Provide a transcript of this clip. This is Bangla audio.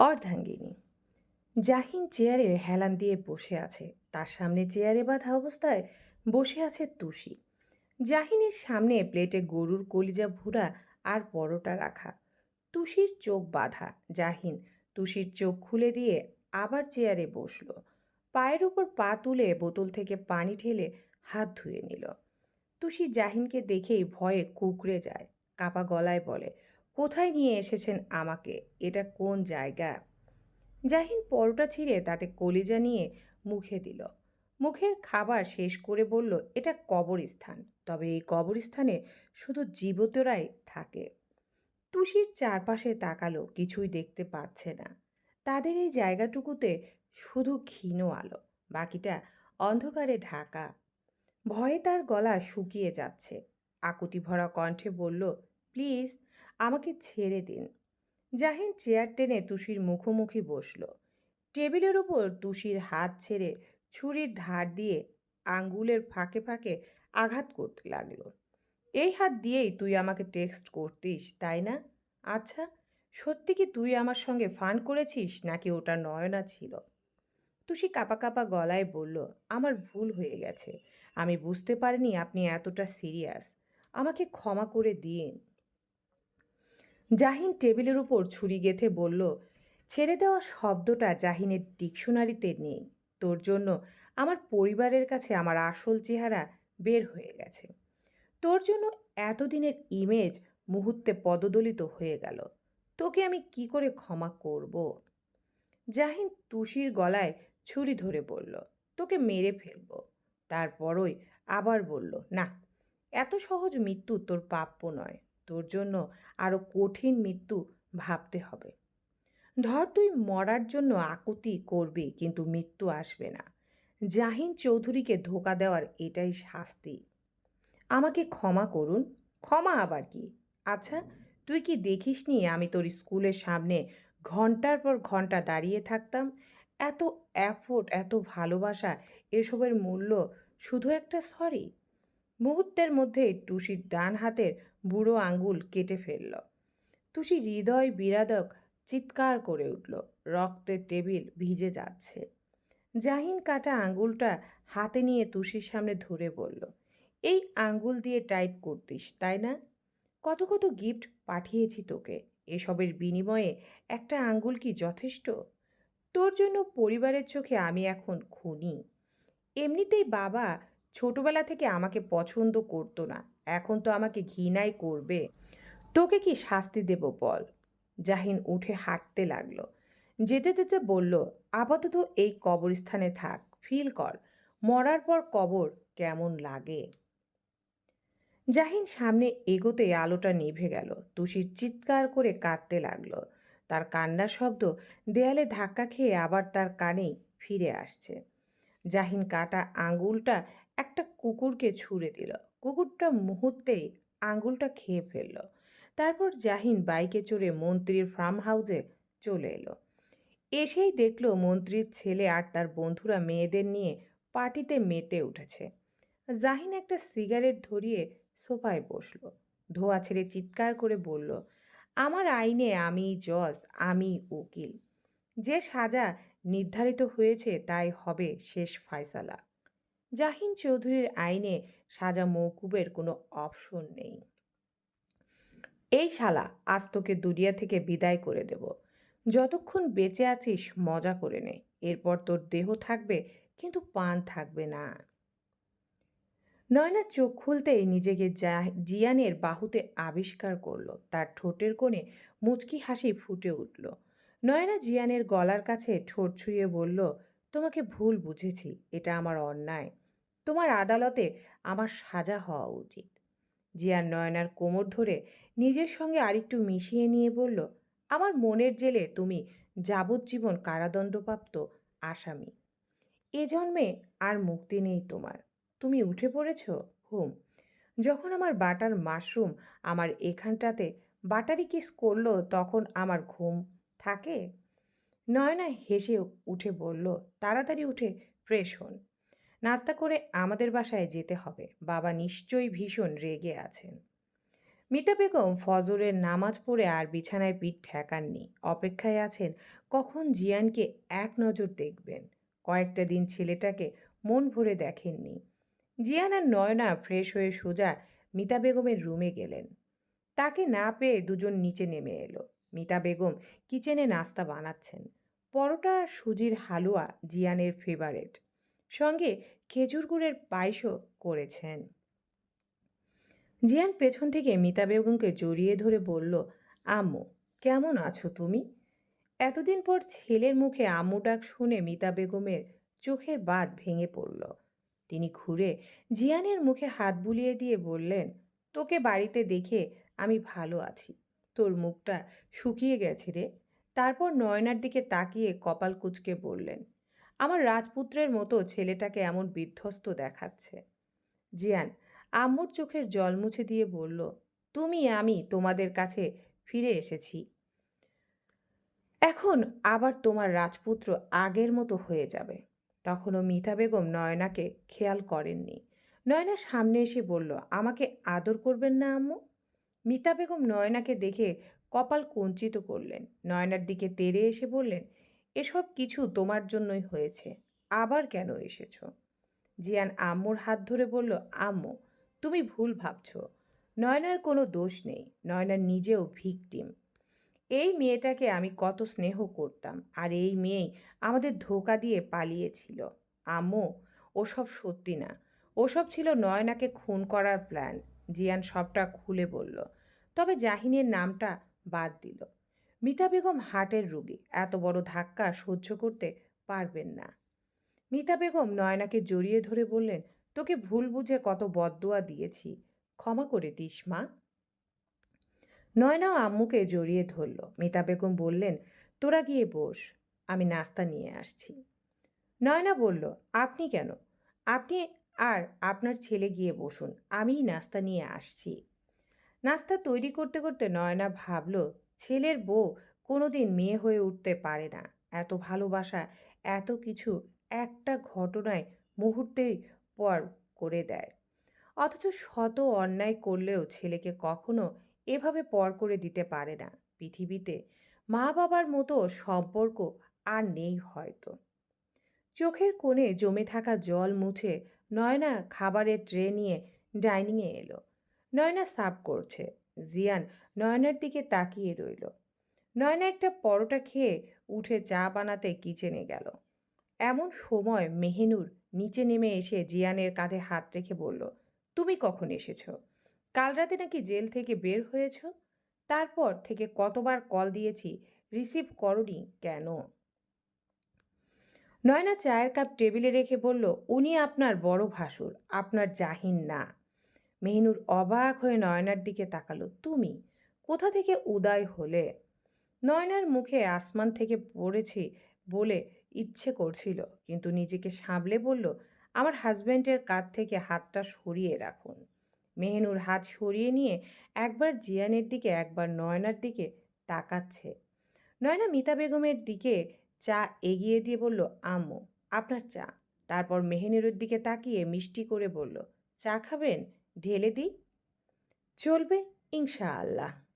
অর্ধাঙ্গিনী। জাহিন চেয়ারে হেলান দিয়ে বসে আছে। তার সামনে চেয়ারে বাঁধা অবস্থায় বসে আছে তুষি। জাহিনের সামনে প্লেটে গরুর কলিজা ভুরা আর পরোটা রাখা। তুষির চোখ বাঁধা। জাহিন তুষির চোখ খুলে দিয়ে আবার চেয়ারে বসল। পায়ের উপর পা তুলে বোতল থেকে পানি ঢেলে হাত ধুয়ে নিল। তুষি জাহিনকে দেখেই ভয়ে কুকড়ে যায়। কাপা গলায় বলে কোথায় নিয়ে এসেছেন আমাকে? এটা কোন জায়গা? জাহিন পরোটা ছিঁড়ে তাতে কলিজা নিয়ে মুখে দিল। মুখের খাবার শেষ করে বলল, এটা কবরস্থান। তবে এই কবরস্থানে শুধু জীবতরাই থাকে। তুষির চারপাশে তাকালো, কিছুই দেখতে পাচ্ছে না। তাদের এই জায়গাটুকুতে শুধু ক্ষীণ আলো, বাকিটা অন্ধকারে ঢাকা। ভয়ে তার গলা শুকিয়ে যাচ্ছে। আকুতি ভরা কণ্ঠে বলল, প্লিজ আমাকে ছেড়ে দিন। জাহিন চেয়ার টেনে তুষির মুখোমুখি বসল। টেবিলের উপর তুষির হাত ছেড়ে ছুরির ধার দিয়ে আঙ্গুলের ফাঁকে ফাঁকে আঘাত করতে লাগল। এই হাত দিয়েই তুই আমাকে টেক্সট করতিস, তাই না? আচ্ছা সত্যি কি তুই আমার সঙ্গে ফান করেছিস নাকি ওটা নয়না ছিল? তুষি কাপা কাপা গলায় বলল, আমার ভুল হয়ে গেছে। আমি বুঝতে পারিনি আপনি এতটা সিরিয়াস। আমাকে ক্ষমা করে দিন। জাহিন টেবিলের উপর ছুরি গেথে বলল, ছেড়ে দেওয়া শব্দটা জাহিনের ডিকশনারিতে নেই। তোর জন্য আমার পরিবারের কাছে আমার আসল চেহারা বের হয়ে গেছে। তোর জন্য এতদিনের ইমেজ মুহূর্তে পদদলিত হয়ে গেল। তোকে আমি কি করে ক্ষমা করব? জাহিন তুষির গলায় ছুরি ধরে বলল, তোকে মেরে ফেলব। তারপরই আবার বলল, না, এত সহজ মৃত্যু তোর প্রাপ্য নয়। তোর জন্য আরও কঠিন মৃত্যু ভাবতে হবে। ধর তুই মরার জন্য আকুতি করবি, কিন্তু মৃত্যু আসবে না। জাহিন চৌধুরীকে ধোকা দেওয়ার এটাই শাস্তি। আমাকে ক্ষমা করুন। ক্ষমা আবার কি? আচ্ছা তুই কি দেখিসনি আমি তোর স্কুলের সামনে ঘণ্টার পর ঘণ্টা দাঁড়িয়ে থাকতাম? এত অ্যাফোর্ট এত ভালোবাসা, এসবের মূল্য শুধু একটা সরি মুহূর্তের মধ্যে টুসির ডান হাতের বুড়ো আঙ্গুল কেটে ফেলল। টুসি হৃদয় বিরাদক চিৎকার করে উঠল। রক্তের টেবিল ভিজে যাচ্ছে। জাহিন কাটা আঙ্গুলটা হাতে নিয়ে তুষির সামনে ধরে বলল, এই আঙ্গুল দিয়ে টাইপ করতিস, তাই না? কত কত গিফট পাঠিয়েছি তোকে। এসবের বিনিময়ে একটা আঙ্গুল কি যথেষ্ট? তোর জন্য পরিবারের চোখে আমি এখন খুনি। এমনিতেই বাবা ছোটবেলা থেকে আমাকে পছন্দ করতো না। এখন তো আমাকে ঘৃণাই করবে। তোকে কি শাস্তি দেব বল? জাহিন উঠে হাঁটতে লাগল। যেতে যেতে বলল, আপাতত এই কবরস্থানে থাক, ফিল কর। মরার পর কবর কেমন লাগে? জাহিন সামনে এগোতে আলোটা নিভে গেল। তুষির চিৎকার করে কাঁদতে লাগল। তার কান্নার শব্দ দেয়ালে ধাক্কা খেয়ে আবার তার কানেই ফিরে আসছে। জাহিন কাটা আঙ্গুলটা একটা কুকুরকে ছুঁড়ে দিল। কুকুরটা মুহূর্তেই আঙ্গুলটা খেয়ে ফেলল। তারপর জাহিন বাইকে চড়ে মন্ত্রীর ফার্ম হাউসে চলে এলো। এসেই দেখল মন্ত্রীর ছেলে আর তার বন্ধুরা মেয়েদের নিয়ে পার্টিতে মেতে উঠেছে। জাহিন একটা সিগারেট ধরিয়ে সোফায় বসল। ধোয়া ছেড়ে চিৎকার করে বলল, আমার আইনে আমি জজ, আমি উকিল। যে সাজা নির্ধারিত হয়েছে তাই হবে শেষ ফয়সালা। জাহিন চৌধুরীর আইনে সাজা মৌকুবের কোনো অপশন নেই। এই শালা আজ তোকে দুনিয়া থেকে বিদায় করে দেব। যতক্ষণ বেঁচে আছিস, মজা করে নে। এরপর তোর দেহ থাকবে, কিন্তু পান থাকবে না। নয়না চোখ খুলতেই নিজেকে জিয়ানের বাহুতে আবিষ্কার করল। তার ঠোঁটের কোণে মুচকি হাসি ফুটে উঠল। নয়না জিয়ানের গলার কাছে ঠোঁট ছুঁয়ে বলল, তোমাকে ভুল বুঝেছি। এটা আমার অন্যায়। তোমার আদালতে আমার সাজা হওয়া উচিত। জিয়ান নয়নার কোমর ধরে নিজের সঙ্গে আরেকটু মিশিয়ে নিয়ে বলল, আমার মনের জেলে তুমি যাবজ্জীবন কারাদণ্ডপ্রাপ্ত আসামি। এ জন্মে আর মুক্তি নেই তোমার। তুমি উঠে পড়েছ, হুম। যখন আমার বাটার মাশরুম আমার এখানটাতে বাটারি কিস করল, তখন আমার ঘুম থাকে? নয়না হেসে উঠে বলল, তাড়াতাড়ি উঠে ফ্রেশ হন। নাস্তা করে আমাদের বাসায় যেতে হবে। বাবা নিশ্চয়ই ভীষণ রেগে আছেন। মিতা বেগম ফজরের নামাজ পড়ে আর বিছানায় পিঠ ঠেকাননি। অপেক্ষায় আছেন, কখন জিয়ানকে এক নজর দেখবেন? কয়েকটা দিন ছেলেটাকে মন ভরে দেখেননি। জিয়ান আর নয়না ফ্রেশ হয়ে সোজা মিতা বেগমের রুমে গেলেন। তাকে না পেয়ে দুজন নিচে নেমে এলো। মিতা বেগম কিচেনে নাস্তা বানাচ্ছেন। পরোটা, সুজির হালুয়া জিয়ানের ফেভারেট। সঙ্গে খেজুর গুড়ের পায়েসও করেছেন। জিয়ান পেছন থেকে মিতা বেগমকে জড়িয়ে ধরে বলল, আম্মু, কেমন আছো তুমি? এতদিন পর ছেলের মুখে আম্মু ডাক শুনে মিতা বেগমের চোখের বাঁধ ভেঙে পড়ল। তিনি ঘুরে জিয়ানের মুখে হাত বুলিয়ে দিয়ে বললেন, তোকে বাড়িতে দেখে আমি ভালো আছি। তোর মুখটা শুকিয়ে গেছে রে। তারপর নয়নার দিকে তাকিয়ে কপাল কুচকে বললেন আমার রাজপুত্রের মতো ছেলেটাকে এমন বিধ্বস্ত দেখাচ্ছে। জিয়ান আম্মুর চোখের জল মুছে দিয়ে বলল, তুমি, আমি তোমাদের কাছে ফিরে এসেছি। এখন আবার তোমার রাজপুত্র আগের মতো হয়ে যাবে তখনও মিতা বেগম নয়নাকে খেয়াল করেননি। নয়না সামনে এসে বলল, আমাকে আদর করবেন না আম্মু মিতা বেগম নয়নাকে দেখে কপাল কুঞ্চিত করলেন। নয়নার দিকে তেড়ে এসে বললেন এসব কিছু তোমার জন্যই হয়েছে। আবার কেন এসেছ? জিয়ান আম্মুর হাত ধরে বলল, আম্মু, তুমি ভুল ভাবছ। নয়নার কোনো দোষ নেই, নয়না নিজেও ভিকটিম। এই মেয়েটাকে আমি কত স্নেহ করতাম, আর এই মেয়েই আমাদের ধোকা দিয়ে পালিয়েছিল। আম্মু, ওসব সত্যি না। ওসব ছিল নয়নাকে খুন করার প্ল্যান। জিয়ান সবটা খুলে বলল। তবে জাহিনের নামটা বাদ দিল। মিতা বেগম হার্টের রোগী। এত বড় ধাক্কা সহ্য করতে পারবেন না। মিতা বেগম নয়নাকে জড়িয়ে ধরে বললেন, তোকে ভুল বুঝে কত বদদোয়া দিয়েছি। ক্ষমা করে দিস, মা। নয়নাও আম্মুকে জড়িয়ে ধরল। মিতা বেগম বললেন, তোরা গিয়ে বস, আমি নাস্তা নিয়ে আসছি। নয়না বলল, আপনি কেন? আপনি আর আপনার ছেলে গিয়ে বসুন, আমিই নাস্তা নিয়ে আসছি। নাস্তা তৈরি করতে করতে নয়না ভাবল ছেলের বউ কোনোদিন মেয়ে হয়ে উঠতে পারে না। এত ভালোবাসা, এত কিছু একটা ঘটনায় মুহূর্তেই পর করে দেয়। অথচ শত অন্যায় করলেও ছেলেকে কখনো এভাবে পর করে দিতে পারে না। পৃথিবীতে মা বাবার মতো সম্পর্ক আর নেই হয়তো। চোখের কোণে জমে থাকা জল মুছে নয়না খাবারের ট্রে নিয়ে ডাইনিংয়ে এলো। নয়না সাফ করছে। জিয়ান নয়নার দিকে তাকিয়ে রইল। নয়না একটা পরোটা খেয়ে উঠে চা বানাতে কিচেনে গেল। এমন সময় মেহেনুর নিচে নেমে এসে জিয়ানের কাঁধে হাত রেখে বলল, তুমি কখন এসেছ? কাল রাতে নাকি জেল থেকে বের হয়েছ? তারপর থেকে কতবার কল দিয়েছি, রিসিভ করনি কেন? নয়না চায়ের কাপ টেবিলে রেখে বলল, উনি আপনার বড় ভাসুর, আপনার জাহিন না। মেহনুর অবাক হয়ে নয়নার দিকে তাকালো। তুমি? কোথা থেকে উদয় হলে? নয়নার মুখে আসমান থেকে পড়েছি বলে ইচ্ছে করছিল, কিন্তু নিজেকে সামলে বলল, আমার হাজব্যান্ডের কাঁধ থেকে হাতটা সরিয়ে রাখুন। মেহনুর হাত সরিয়ে নিয়ে একবার জিয়ানের দিকে, একবার নয়নার দিকে তাকাচ্ছে। নয়না মিতা বেগমের দিকে চা এগিয়ে দিয়ে বলল, আম্মু, আপনার চা। তারপর মেহেনুরের দিকে তাকিয়ে মিষ্টি করে বলল, চা খাবেন? ঢেলে দিই। চলবে ইনশাআল্লাহ।